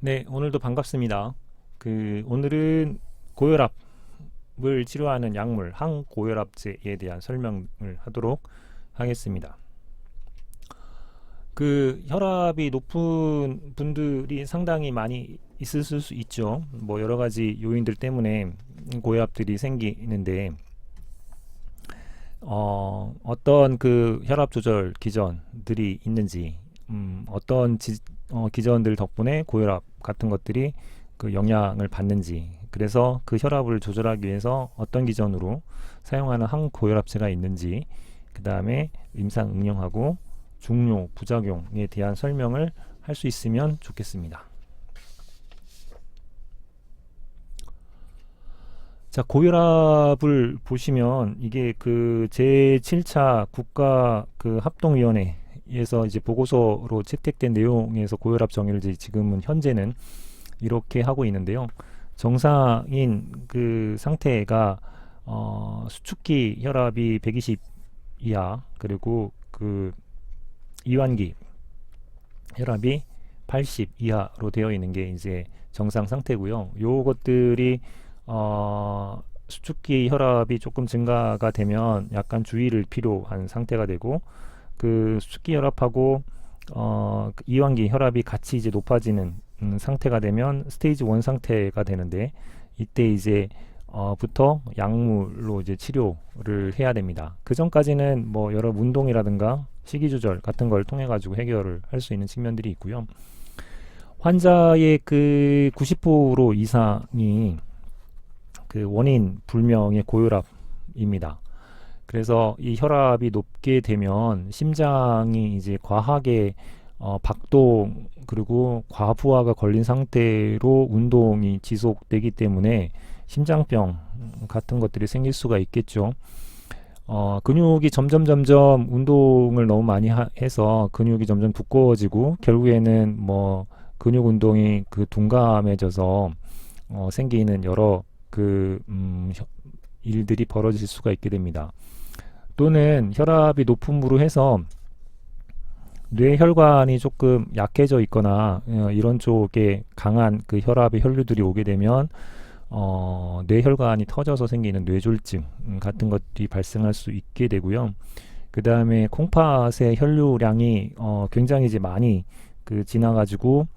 네, 오늘도 반갑습니다. 그 오늘은 고혈압을 치료하는 약물 항고혈압제에 대한 설명을 하도록 하겠습니다. 그 혈압이 높은 분들이 상당히 많이 있을 수 있죠. 뭐 여러 가지 요인들 때문에 고혈압들이 생기는데 어, 어떤 그 혈압 조절 기전들이 있는지, 음, 어떤 지, 어, 기전들 덕분에 고혈압 같은 것들이 그 영향을 받는지, 그래서 그 혈압을 조절하기 위해서 어떤 기전으로 사용하는 항고혈압제가 있는지, 그 다음에 임상 응용하고 중요 부작용에 대한 설명을 할 수 있으면 좋겠습니다. 자, 고혈압을 보시면 이게 그 제7차 국가 그 합동위원회 에서 이제 보고서로 채택된 내용에서 고혈압 정의를 이제 지금은 현재는 이렇게 하고 있는데요. 정상인 그 상태가 어, 수축기 혈압이 120 이하 그리고 그 이완기 혈압이 80 이하로 되어 있는 게 이제 정상 상태고요. 요것들이 어, 수축기 혈압이 조금 증가가 되면 약간 주의를 필요한 상태가 되고 그 수축기 혈압하고 어, 그 이완기 혈압이 같이 이제 높아지는 음, 상태가 되면 스테이지 1 상태가 되는데 이때 이제 어, 부터 약물로 이제 치료를 해야 됩니다. 그 전까지는 뭐 여러 운동이라든가 식이 조절 같은 걸 통해 가지고 해결을 할 수 있는 측면들이 있고요. 환자의 그 90% 이상이 그 원인 불명의 고혈압입니다. 그래서 이 혈압이 높게 되면 심장이 이제 과하게 어, 박동 그리고 과부하가 걸린 상태로 운동이 지속되기 때문에 심장병 같은 것들이 생길 수가 있겠죠. 어, 근육이 점점 점점 운동을 너무 많이 하, 해서 근육이 점점 두꺼워지고 결국에는 뭐 근육 운동이 그 둔감해져서 어, 생기는 여러 그 음, 일들이 벌어질 수가 있게 됩니다. 또는 혈압이 높음으로 해서 뇌혈관이 조금 약해져 있거나 어, 이런 쪽에 강한 그 혈압의 혈류들이 오게 되면 어, 뇌혈관이 터져서 생기는 뇌졸중 같은 것들이 발생할 수 있게 되고요. 그 다음에 콩팥의 혈류량이 어, 굉장히 이제 많이 그 지나가지고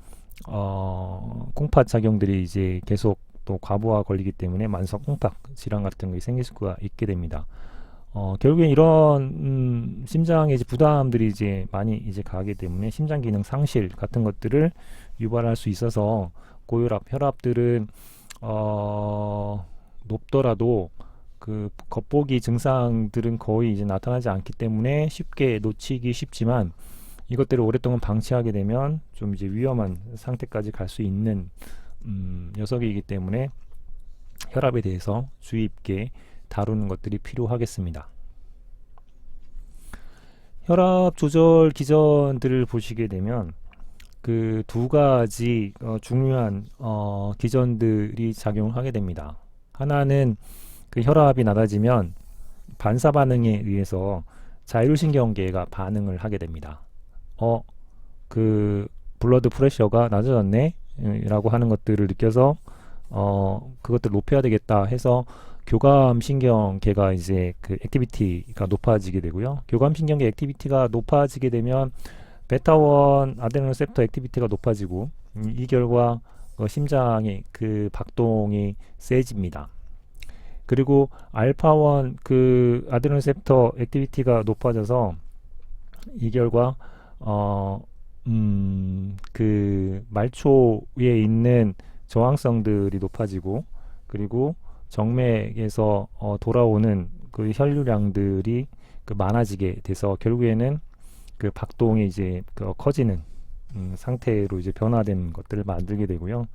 어, 콩팥 작용들이 이제 계속 또 과부하 걸리기 때문에 만성 콩팥 질환 같은 게 생길 수가 있게 됩니다. 어, 결국에 이런 음, 심장에 이제 부담들이 이제 많이 이제 가기 때문에 심장 기능 상실 같은 것들을 유발할 수 있어서 고혈압, 혈압들은 어, 높더라도 그 겉보기 증상들은 거의 이제 나타나지 않기 때문에 쉽게 놓치기 쉽지만 이것들을 오랫동안 방치하게 되면 좀 이제 위험한 상태까지 갈 수 있는 음, 녀석이기 때문에 혈압에 대해서 주의 있게 다루는 것들이 필요하겠습니다. 혈압 조절 기전들을 보시게 되면 그 두 가지 어, 중요한 어, 기전들이 작용을 하게 됩니다. 하나는 그 혈압이 낮아지면 반사 반응에 의해서 자율신경계가 반응을 하게 됩니다. 어, 그 블러드 프레셔가 낮아졌네 라고 하는 것들을 느껴서 어, 그것들 높여야 되겠다 해서 교감 신경계가 이제 그 액티비티가 높아지게 되고요. 교감 신경계 액티비티가 높아지게 되면 베타1 아데노세프터 액티비티가 높아지고 음, 이 결과 어, 심장의 그 박동이 세집니다. 그리고 알파1 그 아데노세프터 액티비티가 높아져서 이 결과 어, 음, 그 말초에 있는 저항성들이 높아지고 그리고 정맥에서 어, 돌아오는 그 혈류량들이 그 많아지게 돼서 결국에는 그 박동이 이제 그 커지는 음, 상태로 이제 변화된 것들을 만들게 되고요.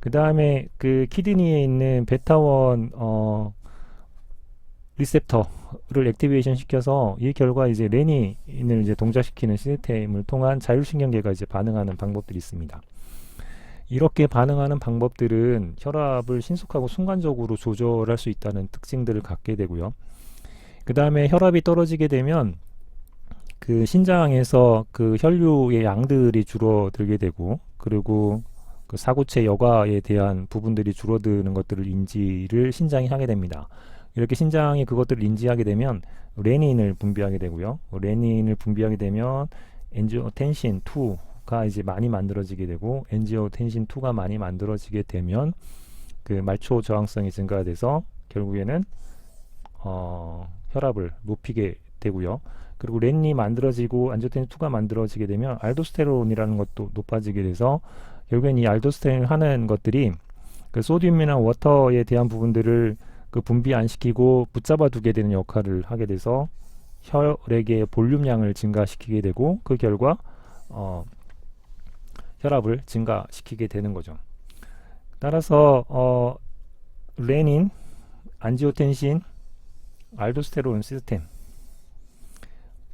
그 다음에 그 키드니에 있는 베타원 어, 리셉터를 액티베이션 시켜서 이 결과 이제 레닌을 이제 동작시키는 시스템을 통한 자율신경계가 이제 반응하는 방법들이 있습니다. 이렇게 반응하는 방법들은 혈압을 신속하고 순간적으로 조절할 수 있다는 특징들을 갖게 되고요. 그 다음에 혈압이 떨어지게 되면 그 신장에서 그 혈류의 양들이 줄어들게 되고 그리고 그 사구체 여과에 대한 부분들이 줄어드는 것들을 인지를 신장이 하게 됩니다. 이렇게 신장이 그것들을 인지하게 되면 레닌을 분비하게 되고요. 레닌을 분비하게 되면 엔지오텐신 2가 이제 많이 만들어지게 되고 엔지오텐신 2가 많이 만들어지게 되면 그 말초 저항성이 증가돼서 결국에는 어, 혈압을 높이게 되고요. 그리고 렌이 만들어지고 안지오텐신 2가 만들어지게 되면 알도스테론이라는 것도 높아지게 돼서 결국엔 이 알도스테론을 하는 것들이 그 소듐이나 워터에 대한 부분들을 그 분비 안 시키고 붙잡아 두게 되는 역할을 하게 돼서 혈액의 볼륨량을 증가시키게 되고 그 결과 어, 혈압을 증가시키게 되는 거죠. 따라서 어, 레닌, 안지오텐신, 알도스테론 시스템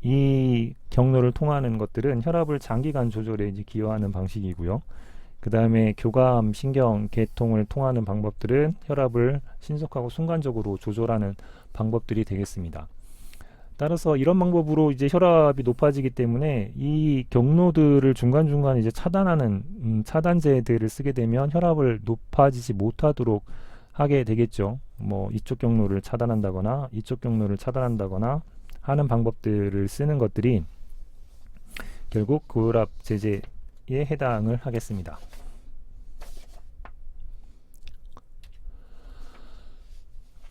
이 경로를 통하는 것들은 혈압을 장기간 조절에 기여하는 방식이고요. 그 다음에 교감 신경 계통을 통하는 방법들은 혈압을 신속하고 순간적으로 조절하는 방법들이 되겠습니다. 따라서 이런 방법으로 이제 혈압이 높아지기 때문에 이 경로들을 중간중간 이제 차단하는 음, 차단제들을 쓰게 되면 혈압을 높아지지 못하도록 하게 되겠죠. 뭐 이쪽 경로를 차단한다거나 이쪽 경로를 차단한다거나 하는 방법들을 쓰는 것들이 결국 고혈압 제재에 해당을 하겠습니다.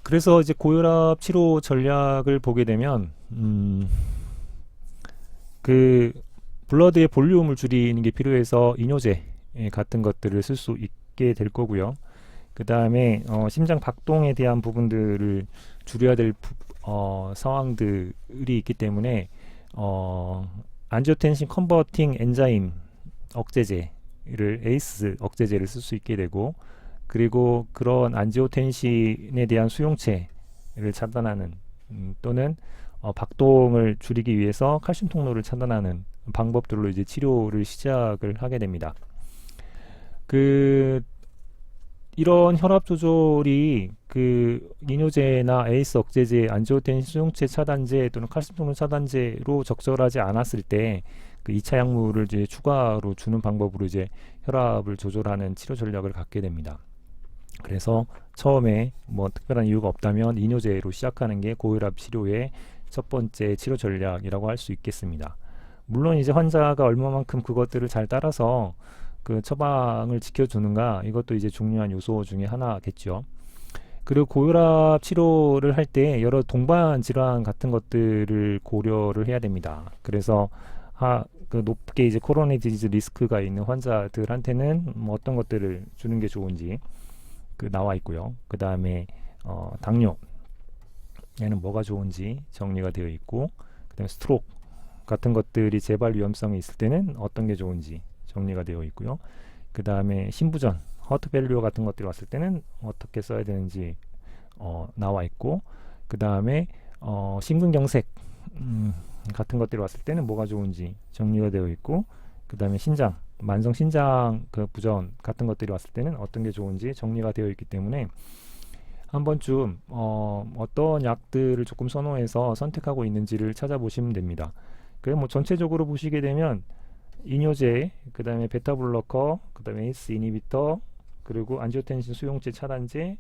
그래서 이제 고혈압 치료 전략을 보게 되면 음, 그 블러드의 볼륨을 줄이는 게 필요해서 이뇨제 같은 것들을 쓸 수 있게 될 거고요. 그 다음에 어, 심장 박동에 대한 부분들을 줄여야 될 부, 어, 상황들이 있기 때문에 어, 안지오텐신 컨버팅 엔자임 억제제를 에이스 억제제를 쓸 수 있게 되고 그리고 그런 안지오텐신에 대한 수용체를 차단하는 음, 또는 어, 박동을 줄이기 위해서 칼슘 통로를 차단하는 방법들로 이제 치료를 시작을 하게 됩니다. 그 이런 혈압 조절이 그 이뇨제나 에이스 억제제, 안지오텐신 수용체 차단제 또는 칼슘 통로 차단제로 적절하지 않았을 때 그 2차 약물을 이제 추가로 주는 방법으로 이제 혈압을 조절하는 치료 전략을 갖게 됩니다. 그래서 처음에 뭐 특별한 이유가 없다면 이뇨제로 시작하는 게 고혈압 치료의 첫 번째 치료 전략이라고 할 수 있겠습니다. 물론 이제 환자가 얼마만큼 그것들을 잘 따라서 그 처방을 지켜주는가 이것도 이제 중요한 요소 중에 하나겠죠. 그리고 고혈압 치료를 할 때 여러 동반 질환 같은 것들을 고려를 해야 됩니다. 그래서 하, 그 높게 이제 코로나 디지즈 리스크가 있는 환자들한테는 뭐 어떤 것들을 주는 게 좋은지 그 나와 있고요. 그 다음에 어, 당뇨 얘는 뭐가 좋은지 정리가 되어 있고 그다음에 스트로크 같은 것들이 재발 위험성이 있을 때는 어떤 게 좋은지 정리가 되어 있고요. 그 다음에 신부전 허트 밸류어 같은 것들이 왔을 때는 어떻게 써야 되는지 어, 나와 있고 그 다음에 어, 심근경색 음, 같은 것들이 왔을 때는 뭐가 좋은지 정리가 되어 있고 그 다음에 신장 만성 신장 그 부전 같은 것들이 왔을 때는 어떤 게 좋은지 정리가 되어 있기 때문에 한 번쯤 어, 어떤 약들을 조금 선호해서 선택하고 있는지를 찾아보시면 됩니다. 그래 뭐 전체적으로 보시게 되면 이뇨제, 그 다음에 베타블로커, 그 다음에 에이스 이니비터, 그리고 안지오텐신 수용체 차단제,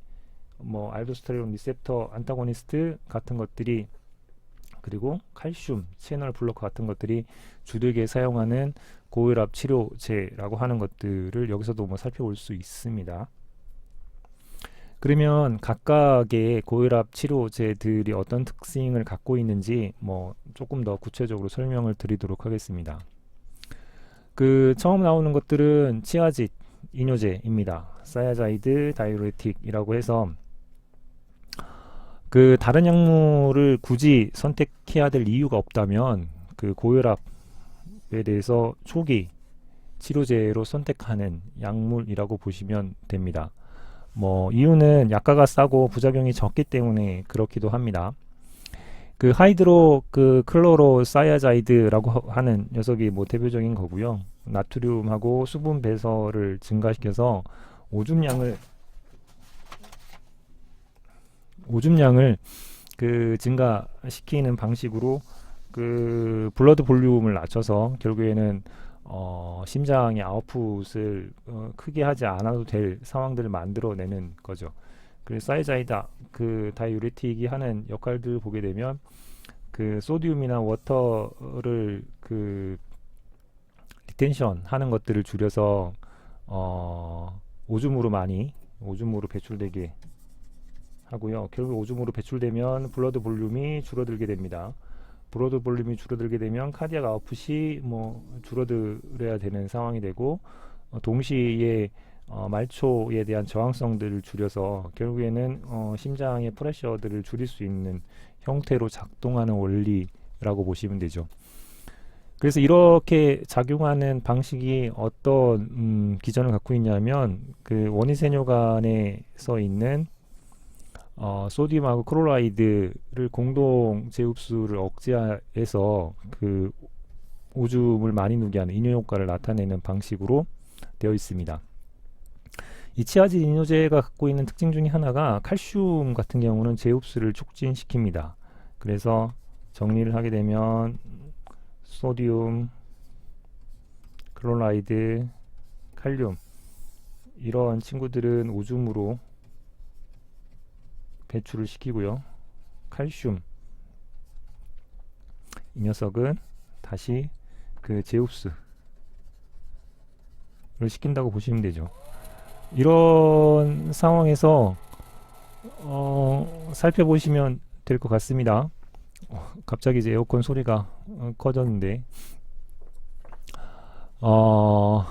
뭐 알도스테론 리셉터 안타고니스트 같은 것들이 그리고 칼슘 채널 블로커 같은 것들이 주되게 사용하는 고혈압 치료제라고 하는 것들을 여기서도 뭐 살펴볼 수 있습니다. 그러면 각각의 고혈압 치료제들이 어떤 특징을 갖고 있는지 뭐 조금 더 구체적으로 설명을 드리도록 하겠습니다. 그 처음 나오는 것들은 치아짓 이뇨제입니다. 사야자이드 다이우레틱이라고 해서 그 다른 약물을 굳이 선택해야 될 이유가 없다면 그 고혈압에 대해서 초기 치료제로 선택하는 약물이라고 보시면 됩니다. 뭐 이유는 약가가 싸고 부작용이 적기 때문에 그렇기도 합니다. 그 하이드로 그 클로로 사야자이드라고 하는 녀석이 뭐 대표적인 거고요. 나트륨하고 수분 배설을 증가시켜서 오줌량을 오줌량을 그 증가시키는 방식으로 그 블러드 볼륨을 낮춰서 결국에는 어, 심장의 아웃풋을 어, 크게 하지 않아도 될 상황들을 만들어내는 거죠. 그래서 사이자이다 그 다이유레틱이 하는 역할들을 보게 되면 그 소디움이나 워터를 그 리텐션 하는 것들을 줄여서 어, 오줌으로 많이 오줌으로 배출되게 하고요. 결국 오줌으로 배출되면 블러드 볼륨이 줄어들게 됩니다. 블러드 볼륨이 줄어들게 되면 카디악 아웃풋이 뭐 줄어들어야 되는 상황이 되고 어, 동시에 어, 말초에 대한 저항성들을 줄여서 결국에는 어, 심장의 프레셔들을 줄일 수 있는 형태로 작동하는 원리라고 보시면 되죠. 그래서 이렇게 작용하는 방식이 어떤 음, 기전을 갖고 있냐면 그 원위세뇨간에 서 있는 어, 소디움하고 크로라이드를 공동 재흡수를 억제해서 그 오줌을 많이 누게 하는 이뇨 효과를 나타내는 방식으로 되어 있습니다. 이 치아질 이뇨제가 갖고 있는 특징 중에 하나가 칼슘 같은 경우는 재흡수를 촉진시킵니다. 그래서 정리를 하게 되면 소디움, 클로라이드, 칼륨 이런 친구들은 오줌으로 배출을 시키고요. 칼슘 이 녀석은 다시 그 제우스를 시킨다고 보시면 되죠. 이런 상황에서 어, 살펴보시면 될 것 같습니다. 어, 갑자기 이제 에어컨 소리가 어, 꺼졌는데 어,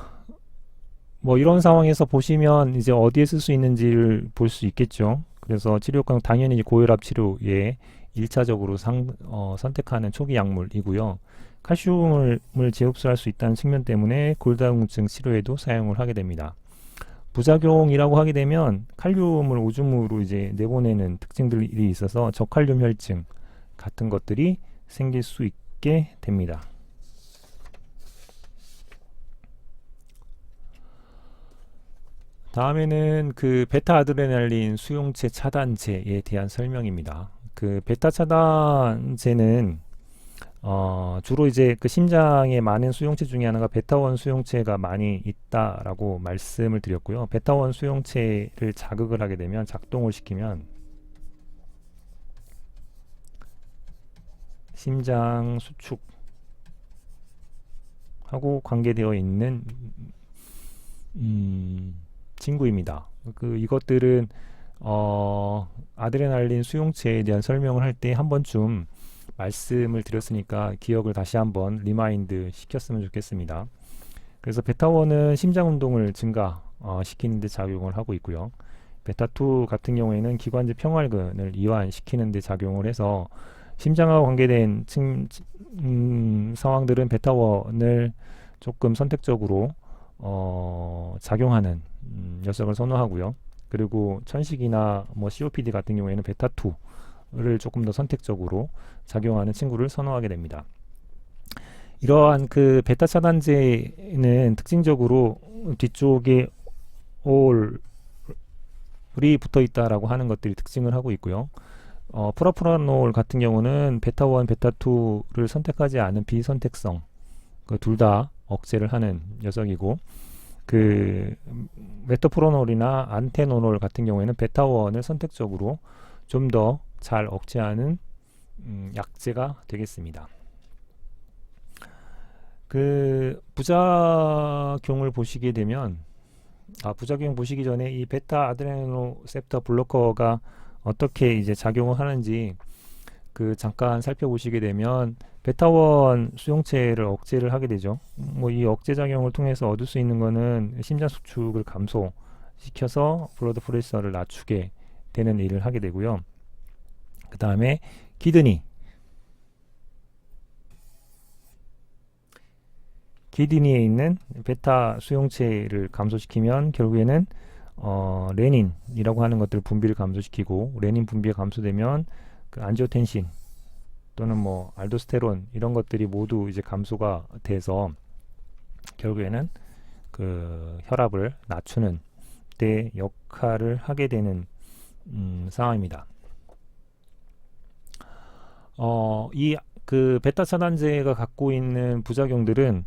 뭐 이런 상황에서 보시면 이제 어디에 쓸 수 있는지를 볼 수 있겠죠. 그래서 치료효과는 당연히 고혈압 치료에 1차적으로 상, 어, 선택하는 초기 약물이고요. 칼슘을 재흡수할 수 있다는 측면 때문에 골다공증 치료에도 사용을 하게 됩니다. 부작용이라고 하게 되면 칼륨을 오줌으로 이제 내보내는 특징들이 있어서 저칼륨 혈증 같은 것들이 생길 수 있게 됩니다. 다음에는 그 베타 아드레날린 수용체 차단제에 대한 설명입니다. 그 베타 차단제는 어, 주로 이제 그 심장에 많은 수용체 중에 하나가 베타원 수용체가 많이 있다라고 말씀을 드렸고요. 베타원 수용체를 자극을 하게 되면 작동을 시키면 심장 수축하고 관계되어 있는 음, 친구입니다. 그 이것들은 어, 아드레날린 수용체에 대한 설명을 할 때 한 번쯤 말씀을 드렸으니까 기억을 다시 한번 리마인드 시켰으면 좋겠습니다. 그래서 베타1은 심장 운동을 증가 어, 시키는 데 작용을 하고 있고요. 베타2 같은 경우에는 기관지 평활근을 이완시키는 데 작용을 해서 심장과 관계된 층, 음, 상황들은 베타1을 조금 선택적으로 어, 작용하는 음, 녀석을 선호하고요. 그리고 천식이나 뭐 COPD 같은 경우에는 베타2를 조금 더 선택적으로 작용하는 친구를 선호하게 됩니다. 이러한 그 베타 차단제는 특징적으로 뒤쪽에 올이 붙어 있다라고 하는 것들이 특징을 하고 있고요. 어, 프라프라놀 같은 경우는 베타 1, 베타 2를 선택하지 않은 비선택성 그 둘 다 억제를 하는 녀석이고 그 메토프로놀이나 안테노놀 같은 경우에는 베타원을 선택적으로 좀 더 잘 억제하는 음, 약제가 되겠습니다. 그 부작용을 보시게 되면 아 부작용 보시기 전에 이 베타 아드레노셉터 블로커가 어떻게 이제 작용을 하는지 그 잠깐 살펴보시게 되면 베타원 수용체를 억제를 하게 되죠. 뭐 이 억제 작용을 통해서 얻을 수 있는 거는 심장 수축을 감소시켜서 블러드 프레셔를 낮추게 되는 일을 하게 되고요. 그 다음에 키드니 키드니에 있는 베타 수용체를 감소시키면 결국에는 어, 레닌이라고 하는 것들 분비를 감소시키고 레닌 분비가 감소되면 그 안지오텐신 또는 뭐 알도스테론 이런 것들이 모두 이제 감소가 돼서 결국에는 그 혈압을 낮추는 데 역할을 하게 되는 음, 상황입니다. 어, 이 그 베타 차단제가 갖고 있는 부작용들은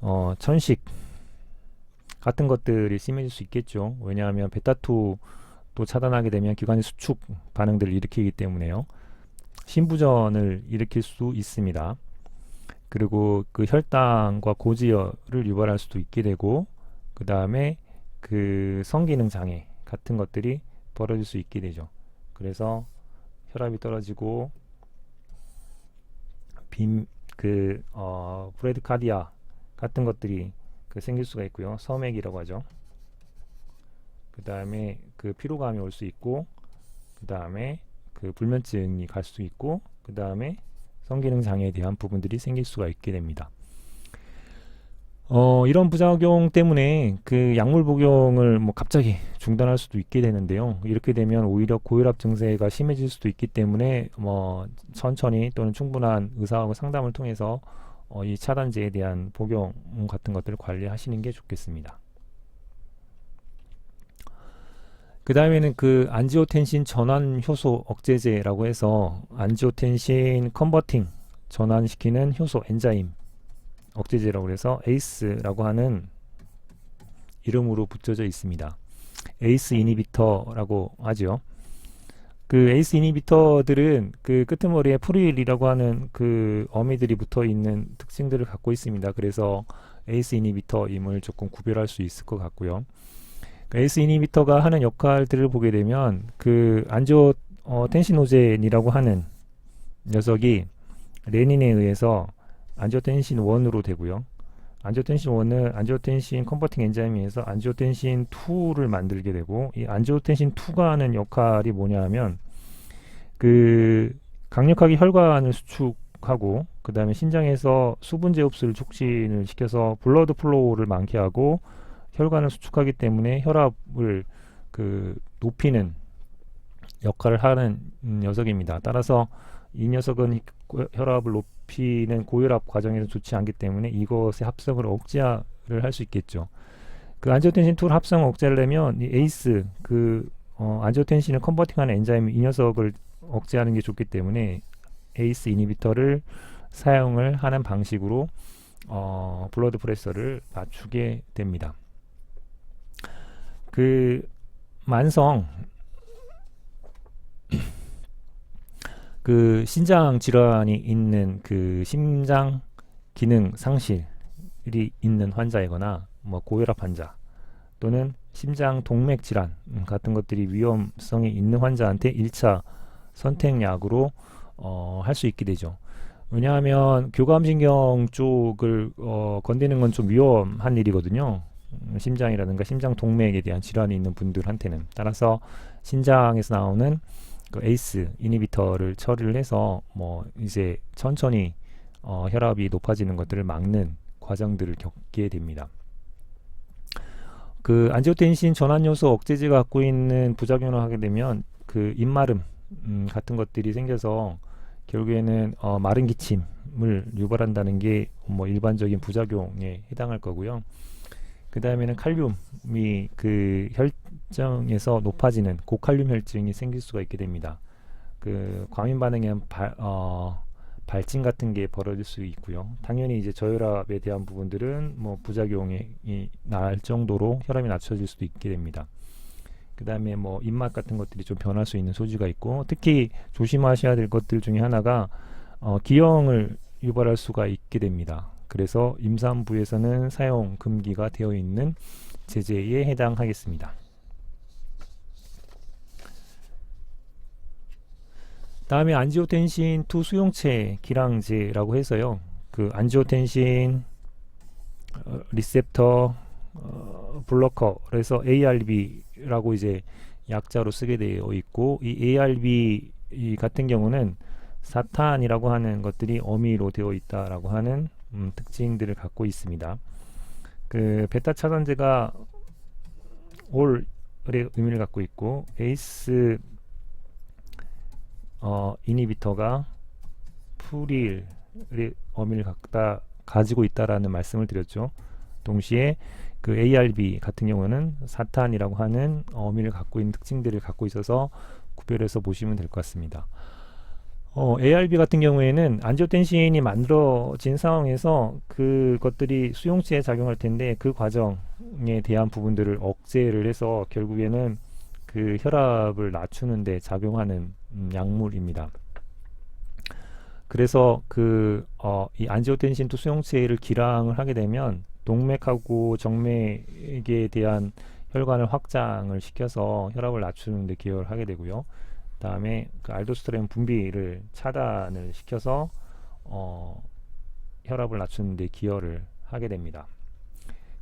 어, 천식 같은 것들이 심해질 수 있겠죠. 왜냐하면 베타2 또 차단하게 되면 기관의 수축 반응들을 일으키기 때문에요. 심부전을 일으킬 수 있습니다. 그리고 그 혈당과 고지혈을 유발할 수도 있게 되고 그 다음에 그 성기능 장애 같은 것들이 벌어질 수 있게 되죠. 그래서 혈압이 떨어지고 빔그 어, 브레드카디아 같은 것들이 그 생길 수가 있고요. 서맥이라고 하죠. 그 다음에 그 피로감이 올 수 있고 그 다음에 그 불면증이 갈 수 있고 그 다음에 성기능 장애에 대한 부분들이 생길 수가 있게 됩니다. 어, 이런 부작용 때문에 그 약물 복용을 뭐 갑자기 중단할 수도 있게 되는데요. 이렇게 되면 오히려 고혈압 증세가 심해질 수도 있기 때문에 뭐 천천히 또는 충분한 의사하고 상담을 통해서 어, 이 차단제에 대한 복용 같은 것들을 관리하시는 게 좋겠습니다. 그 다음에는 그 안지오텐신 전환 효소 억제제라고 해서 안지오텐신 컨버팅 전환시키는 효소 엔자임 억제제라고 해서 에이스라고 하는 이름으로 붙여져 있습니다. 에이스 이니비터라고 하죠. 그 에이스 이니비터들은 그 끄트머리에 프릴이라고 하는 그 어미들이 붙어 있는 특징들을 갖고 있습니다. 그래서 에이스 이니비터임을 조금 구별할 수 있을 것 같고요. 그 에이스 이니비터가 하는 역할들을 보게 되면 그 안지오 어, 텐시노젠이라고 하는 녀석이 레닌에 의해서 안지오텐신 1으로 되고요. 안지오텐신 1은 안지오텐신 컨버팅 엔자임에서 안지오텐신 2를 만들게 되고 이 안지오텐신 2가 하는 역할이 뭐냐 하면 그 강력하게 혈관을 수축하고 그 다음에 신장에서 수분제 흡수를 촉진을 시켜서 블러드 플로우를 많게 하고 혈관을 수축하기 때문에 혈압을 그 높이는 역할을 하는 녀석입니다. 따라서 이 녀석은 혈압을 높이는 고혈압 과정에서 좋지 않기 때문에 이것의 합성을 억제를 할 수 있겠죠. 그 안지오텐신 2를 합성 억제를 하면 이 에이스 그 어, 안지오텐신을 컨버팅하는 엔자임 이 녀석을 억제하는 게 좋기 때문에 에이스 이니비터를 사용을 하는 방식으로 어, 블러드 프레셔를 맞추게 됩니다. 그 만성 그 신장 질환이 있는 그 심장 기능 상실이 있는 환자이거나 뭐 고혈압 환자 또는 심장 동맥 질환 같은 것들이 위험성이 있는 환자한테 1차 선택약으로 어, 할 수 있게 되죠. 왜냐하면 교감신경 쪽을 어, 건드는 건 좀 위험한 일이거든요. 음, 심장이라든가 심장 동맥에 대한 질환이 있는 분들한테는 따라서 신장에서 나오는 그 에이스 이니비터를 처리를 해서 뭐 이제 천천히 어, 혈압이 높아지는 것들을 막는 과정들을 겪게 됩니다. 그 안지오텐신 전환 요소 억제제가 갖고 있는 부작용을 하게 되면 그 입마름 음, 같은 것들이 생겨서 결국에는 어, 마른 기침을 유발한다는 게 뭐 일반적인 부작용에 해당할 거고요. 그 다음에는 칼륨이 그 혈정에서 높아지는 고칼륨 혈증이 생길 수가 있게 됩니다. 그 과민 반응에 발, 어, 발진 같은 게 벌어질 수 있고요. 당연히 이제 저혈압에 대한 부분들은 뭐 부작용이 날 정도로 혈압이 낮춰질 수도 있게 됩니다. 그 다음에 뭐 입맛 같은 것들이 좀 변할 수 있는 소지가 있고 특히 조심하셔야 될 것들 중에 하나가 어, 기형을 유발할 수가 있게 됩니다. 그래서 임산부에서는 사용 금기가 되어 있는 제재에 해당하겠습니다. 다음에 안지오텐신 2 수용체 기량제라고 해서요. 그 안지오텐신 어, 리셉터 어, 블로커 그래서 ARB라고 이제 약자로 쓰게 되어 있고 이 ARB 이 같은 경우는 사탄이라고 하는 것들이 어미로 되어 있다라고 하는 음, 특징들을 갖고 있습니다. 그 베타 차단제가 올의 의미를 갖고 있고 에이스 어, 이니비터가 프릴의 의미를 갖다 가지고 있다라는 말씀을 드렸죠. 동시에 그 ARB 같은 경우는 사탄이라고 하는 어미를 갖고 있는 특징들을 갖고 있어서 구별해서 보시면 될 것 같습니다. 어, ARB 같은 경우에는 안지오텐신이 만들어진 상황에서 그것들이 수용체에 작용할 텐데 그 과정에 대한 부분들을 억제를 해서 결국에는 그 혈압을 낮추는 데 작용하는 음, 약물입니다. 그래서 그, 어, 이 안지오텐신 또 수용체를 기량을 하게 되면 동맥하고 정맥에 대한 혈관을 확장을 시켜서 혈압을 낮추는 데 기여를 하게 되고요. 그다음에 그 알도스테론 분비를 차단을 시켜서 어, 혈압을 낮추는 데 기여를 하게 됩니다.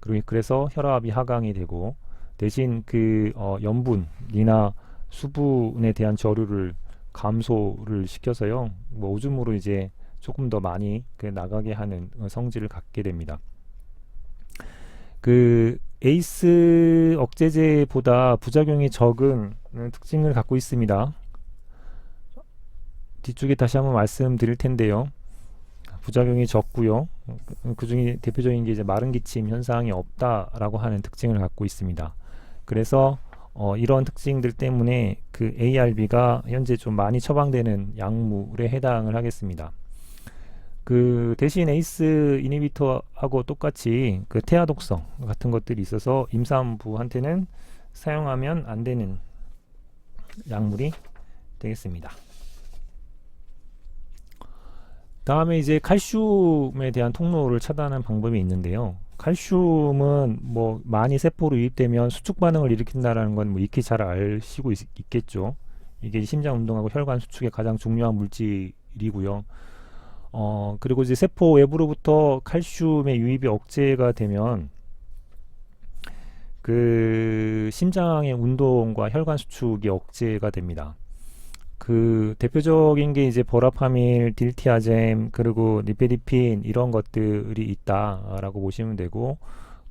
그리고 그래서 혈압이 하강이 되고 대신 그 어, 염분이나 수분에 대한 저류를 감소를 시켜서요. 뭐 오줌으로 이제 조금 더 많이 그 나가게 하는 어, 성질을 갖게 됩니다. 그 에이스 억제제보다 부작용이 적은 특징을 갖고 있습니다. 뒤쪽에 다시 한번 말씀드릴 텐데요. 부작용이 적고요. 그 중에 대표적인 게 이제 마른 기침 현상이 없다라고 하는 특징을 갖고 있습니다. 그래서 어, 이런 특징들 때문에 그 ARB가 현재 좀 많이 처방되는 약물에 해당을 하겠습니다. 그 대신 에이스 이니비터하고 똑같이 그 태아 독성 같은 것들이 있어서 임산부한테는 사용하면 안 되는 약물이 되겠습니다. 다음에 이제 칼슘에 대한 통로를 차단하는 방법이 있는데요. 칼슘은 뭐 많이 세포로 유입되면 수축 반응을 일으킨다라는 건 뭐 익히 잘 아시고 있, 겠죠 이게 심장 운동하고 혈관 수축에 가장 중요한 물질이고요. 어, 그리고 이제 세포 외부로부터 칼슘의 유입이 억제가 되면 그 심장의 운동과 혈관 수축이 억제가 됩니다. 그 대표적인 게 이제 보라파밀, 딜티아젬 그리고 니페디핀 이런 것들이 있다라고 보시면 되고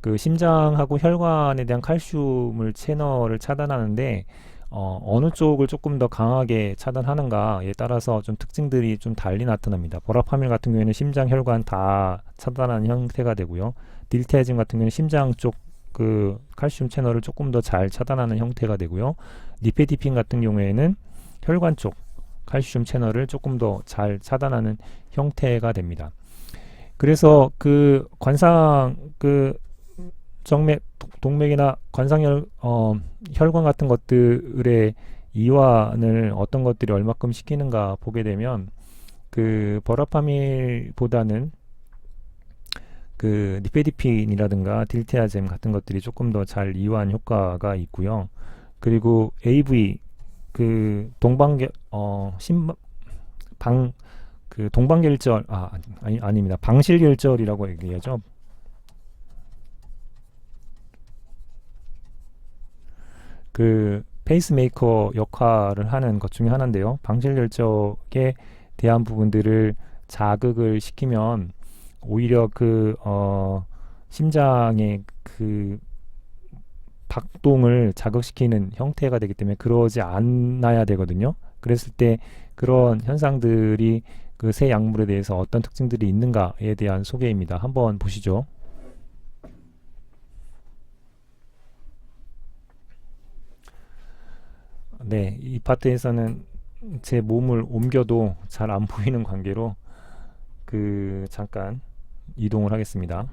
그 심장하고 혈관에 대한 칼슘을 채널을 차단하는데 어, 어느 쪽을 조금 더 강하게 차단하는가에 따라서 좀 특징들이 좀 달리 나타납니다. 보라파밀 같은 경우에는 심장 혈관 다 차단하는 형태가 되고요. 딜티아젬 같은 경우는 심장 쪽 그 칼슘 채널을 조금 더 잘 차단하는 형태가 되고요. 니페디핀 같은 경우에는 혈관 쪽 칼슘 채널을 조금 더 잘 차단하는 형태가 됩니다. 그래서 그 관상 그 정맥 동맥이나 관상혈 어, 혈관 같은 것들의 이완을 어떤 것들이 얼마큼 시키는가 보게 되면 그 버라파밀보다는 그 니페디핀이라든가 딜테아젬 같은 것들이 조금 더 잘 이완 효과가 있고요. 그리고 AV 그 동방계 어심방 그 동방결절 아 아니 아닙니다 방실결절이라고 얘기하죠. 그 페이스메이커 역할을 하는 것 중에 하나인데요. 방실결절에 대한 부분들을 자극을 시키면 오히려 그 어, 심장의 그 박동을 자극시키는 형태가 되기 때문에 그러지 않아야 되거든요. 그랬을 때 그런 현상들이 그 새 약물에 대해서 어떤 특징들이 있는가에 대한 소개입니다. 한번 보시죠. 네, 이 파트에서는 제 몸을 옮겨도 잘 안 보이는 관계로 그 잠깐 이동을 하겠습니다.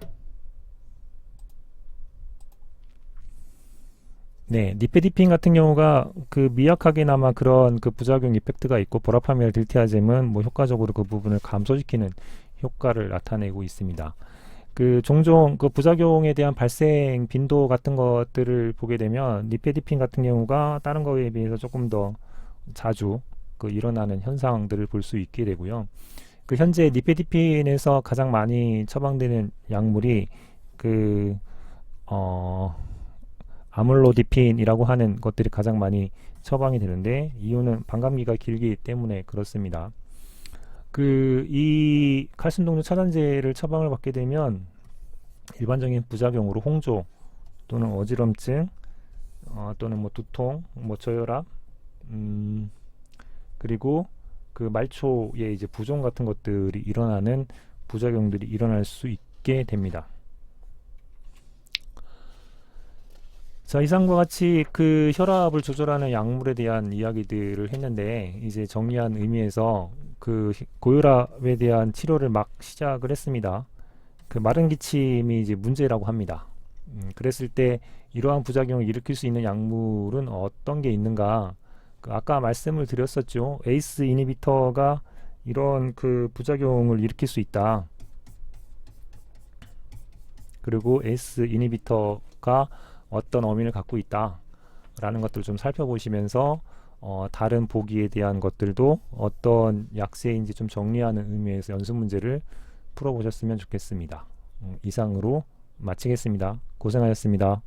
네, 니페디핀 같은 경우가 그 미약하게나마 그런 그 부작용 이펙트가 있고 보라파밀 딜티아젬은 뭐 효과적으로 그 부분을 감소시키는 효과를 나타내고 있습니다. 그 종종 그 부작용에 대한 발생 빈도 같은 것들을 보게 되면 니페디핀 같은 경우가 다른 거에 비해서 조금 더 자주 그 일어나는 현상들을 볼 수 있게 되고요. 그 현재 니페디핀에서 가장 많이 처방되는 약물이 그 어 아몰로디핀이라고 하는 것들이 가장 많이 처방이 되는데 이유는 반감기가 길기 때문에 그렇습니다. 그 이 칼슘 동류 차단제를 처방을 받게 되면 일반적인 부작용으로 홍조 또는 어지럼증 어, 또는 뭐 두통, 뭐 저혈압, 음, 그리고 그 말초의 이제 부종 같은 것들이 일어나는 부작용들이 일어날 수 있게 됩니다. 자, 이상과 같이 그 혈압을 조절하는 약물에 대한 이야기들을 했는데 이제 정리한 의미에서 그 히- 고혈압에 대한 치료를 막 시작을 했습니다. 그 마른 기침이 이제 문제라고 합니다. 음, 그랬을 때 이러한 부작용을 일으킬 수 있는 약물은 어떤 게 있는가? 그 아까 말씀을 드렸었죠. 에이스 이니비터가 이런 그 부작용을 일으킬 수 있다. 그리고 에이스 이니비터가 어떤 어민을 갖고 있다라는 것들을 좀 살펴보시면서 어, 다른 보기에 대한 것들도 어떤 약세인지 좀 정리하는 의미에서 연습 문제를 풀어보셨으면 좋겠습니다. 음, 이상으로 마치겠습니다. 고생하셨습니다.